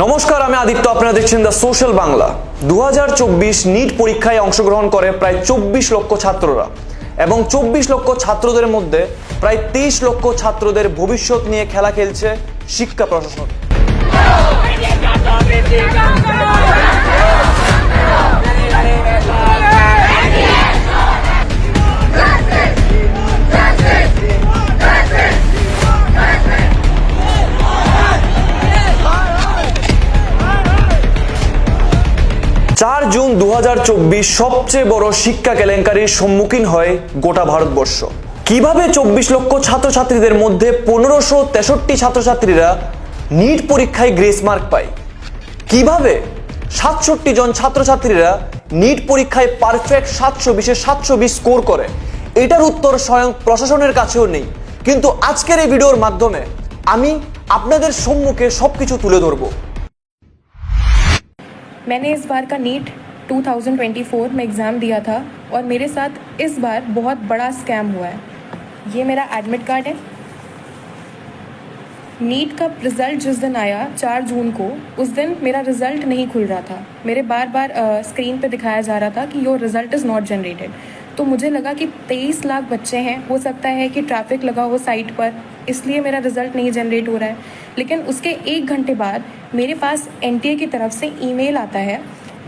নমস্কার, আমি আদিত্য। আপনারা দেখছেন দ্য সোশ্যাল বাংলা। দু নিট পরীক্ষায় অংশগ্রহণ করে প্রায় চব্বিশ লক্ষ ছাত্ররা এবং চব্বিশ লক্ষ ছাত্রদের মধ্যে প্রায় তেইশ লক্ষ ছাত্রদের ভবিষ্যৎ নিয়ে খেলা খেলছে শিক্ষা প্রশাসন। দু সবচেয়ে বড় শিক্ষা কেলেঙ্কারির সম্মুখীন হয় গোটা ভারতবর্ষ কিভাবে চব্বিশ লক্ষ ছাত্রছাত্রীদের মধ্যে পনেরোশো তেষট্টি ছাত্রছাত্রীরা নিট পরীক্ষায় গ্রেস মার্ক পায় কিভাবে সাতষট্টি জন ছাত্রছাত্রীরা নিট পরীক্ষায় পারফেক্ট সাতশো বিশে সাতশো বিশ স্কোর করে এটার উত্তর স্বয়ং প্রশাসনের কাছেও নেই কিন্তু আজকের এই ভিডিওর মাধ্যমে আমি আপনাদের সম্মুখে সবকিছু তুলে ধরবো मैंने इस बार का नीट 2024 में एग्ज़ाम दिया था और मेरे साथ इस बार बहुत बड़ा स्कैम हुआ है। ये मेरा एडमिट कार्ड है। नीट का रिज़ल्ट जिस दिन आया, चार जून को, उस दिन मेरा रिज़ल्ट नहीं खुल रहा था। मेरे बार बार स्क्रीन पे दिखाया जा रहा था कि your result is not generated तो मुझे लगा कि 23 लाख बच्चे हैं। हो सकता है कि ट्रैफ़िक लगा हो साइट पर, इसलिए मेरा रिज़ल्ट नहीं जनरेट हो रहा है। लेकिन उसके एक घंटे बाद मेरे पास एनटीए की तरफ़ से ईमेल आता है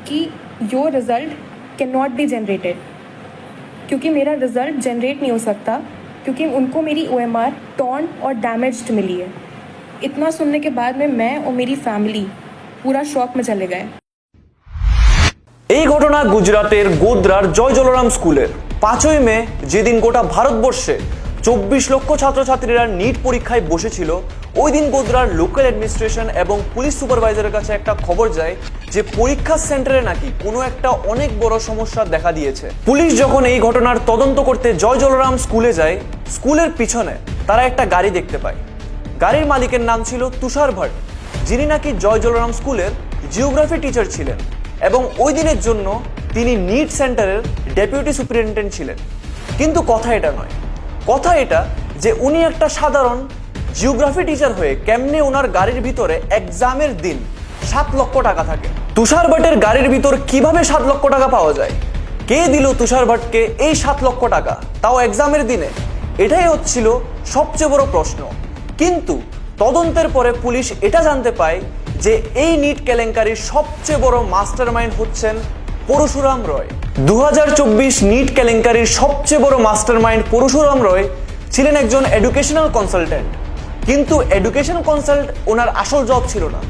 कि your result can not be generated क्योंकि मेरा रिज़ल्ट जनरेट नहीं हो सकता क्योंकि उनको मेरी ओ एम आर टॉन और डैमेज्ड मिली है इतना सुनने के बाद में मैं और मेरी फैमिली पूरा शॉक में चले गए এই ঘটনা গুজরাটের গোদ্রার জয় জলরাম স্কুলের পাঁচই মে যেদিন গোটা ভারতবর্ষে চব্বিশ লক্ষ ছাত্রছাত্রীরা নিট পরীক্ষায় বসেছিল। ওই দিন গোদ্রার লোকাল অ্যাডমিনিস্ট্রেশন এবং পুলিশ সুপারভাইজারের কাছে একটা খবর যায় যে পরীক্ষা সেন্টারে নাকি কোনো একটা অনেক বড় সমস্যা দেখা দিয়েছে। পুলিশ যখন এই ঘটনার তদন্ত করতে জয় জলরাম স্কুলে যায়, স্কুলের পিছনে তারা একটা গাড়ি দেখতে পায়। গাড়ির মালিকের নাম ছিল তুষার ভট্ট যিনি নাকি জয় জলরাম স্কুলের জিওগ্রাফি টিচার ছিলেন এবং ওই দিনের জন্য তিনি নিট সেন্টারের ডেপুটি সুপারিনটেন্ডেন্ট ছিলেন। কিন্তু কথা এটা নয় কথা এটা যে উনি একটা সাধারণ জিওগ্রাফি টিচার হয়ে কেমনে ওনার গাড়ির ভিতরে এক্সামের দিন সাত লক্ষ টাকা থাকে। তুষার ভট্টের গাড়ির ভিতর কীভাবে সাত লক্ষ টাকা পাওয়া যায়? কে দিল তুষার ভট্টকে এই সাত লক্ষ টাকা? তাও এক্সামের দিনে। এটাই হচ্ছিল সবচেয়ে বড় প্রশ্ন। কিন্তু তদন্তের পরে পুলিশ এটা জানতে পায় যে এই নিট কেলেঙ্কারির সবচেয়ে বড় মাস্টার মাইন্ড হচ্ছেন পরশুরাম রয়। দু হাজার চব্বিশ নিট কেলেঙ্কারির সবচেয়ে বড় মাস্টার মাইন্ড পরশুরাম রয় ছিলেন একজন এডুকেশনাল কনসালটেন্ট কিন্তু এডুকেশন কনসাল্ট ওনার আসল জব ছিল না।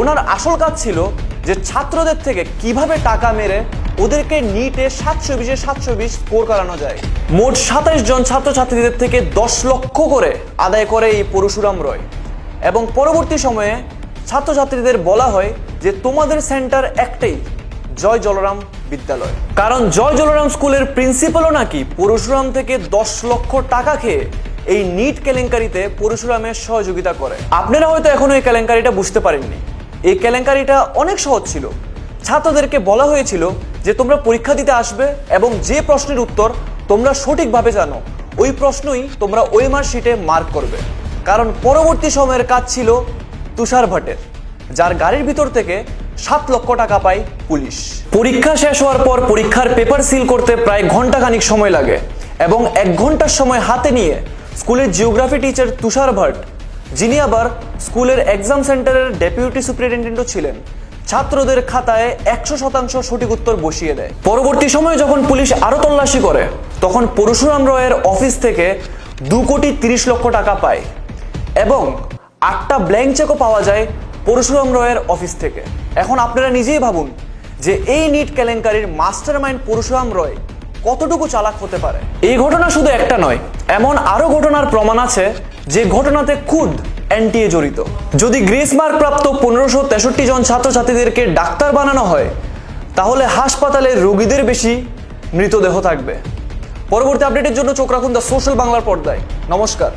ওনার আসল কাজ ছিল যে ছাত্রদের থেকে কীভাবে টাকা মেরে ওদেরকে নিটে সাতশো বিশে সাতশো বিশ স্কোর করানো যায়। মোট সাতাইশ জন ছাত্রছাত্রীদের থেকে দশ লক্ষ করে আদায় করে এই পরশুরাম রয়। এবং পরবর্তী সময়ে ছাত্রছাত্রীদের বলা হয় যে তোমাদের সেন্টার একটাই জয় জলরাম বিদ্যালয়। কারণ জয় জলরাম স্কুলের প্রিন্সিপালও নাকি পরশুরাম থেকে দশ লক্ষ টাকা খেয়ে এই নিট কেলেঙ্কারিতে পরশুরামের সহযোগিতা করে। আপনারা হয়তো এখনও এই কেলেঙ্কারিটা বুঝতে পারেননি। এই কেলেঙ্কারিটা অনেক সহজ ছিল। ছাত্রদেরকে বলা হয়েছিল যে তোমরা পরীক্ষা দিতে আসবে এবং যে প্রশ্নের উত্তর তোমরা সঠিকভাবে জানো, ওই প্রশ্নই তোমরা ওয়েমার শিটে মার্ক করবে। কারণ পরবর্তী সময়ের কাজ ছিল তুষার ভট্টের যার গাড়ির ভিতর থেকে সাত লক্ষ টাকা পায় পুলিশ। পরীক্ষা শেষ হওয়ার পর পরীক্ষার পেপার সিল করতে প্রায় ঘন্টাখানিক সময় লাগে এবং এক ঘণ্টার সময় হাতে নিয়ে স্কুলের জিওগ্রাফি টিচার তুষার ভট্ট যিনি আবার স্কুলের এক্সাম সেন্টারের ডেপুটি সুপারিনটেন্ডেন্টও ছিলেন, ছাত্রদের খাতায় একশো শতাংশ সঠিক উত্তর বসিয়ে দেয়। পরবর্তী সময়ে যখন পুলিশ আরও তল্লাশি করে, তখন পরশুরাম রয়ের অফিস থেকে দু কোটি তিরিশ লক্ষ টাকা পায় এবং আটটা ব্ল্যাঙ্ক চেকও পাওয়া যায় পরশুরাম রয়ের অফিস থেকে। এখন আপনারা নিজেই ভাবুন যে এই নিট কেলেঙ্কারির মাস্টার মাইন্ড পরশুরাম রয় কতটুকু চালাক হতে পারে। এই ঘটনা শুধু একটা নয়, এমন আরও ঘটনার প্রমাণ আছে যে ঘটনাতে খুদ এনটিএ জড়িত। যদি গ্রেস মার্ক প্রাপ্ত পনেরোশো তেষট্টি জন ছাত্রছাত্রীদেরকে ডাক্তার বানানো হয়, তাহলে হাসপাতালে রোগীদের বেশি মৃতদেহ থাকবে। পরবর্তী আপডেটের জন্য চোখ রাখুন দ্য সোশ্যাল বাংলার পর্দায়। নমস্কার।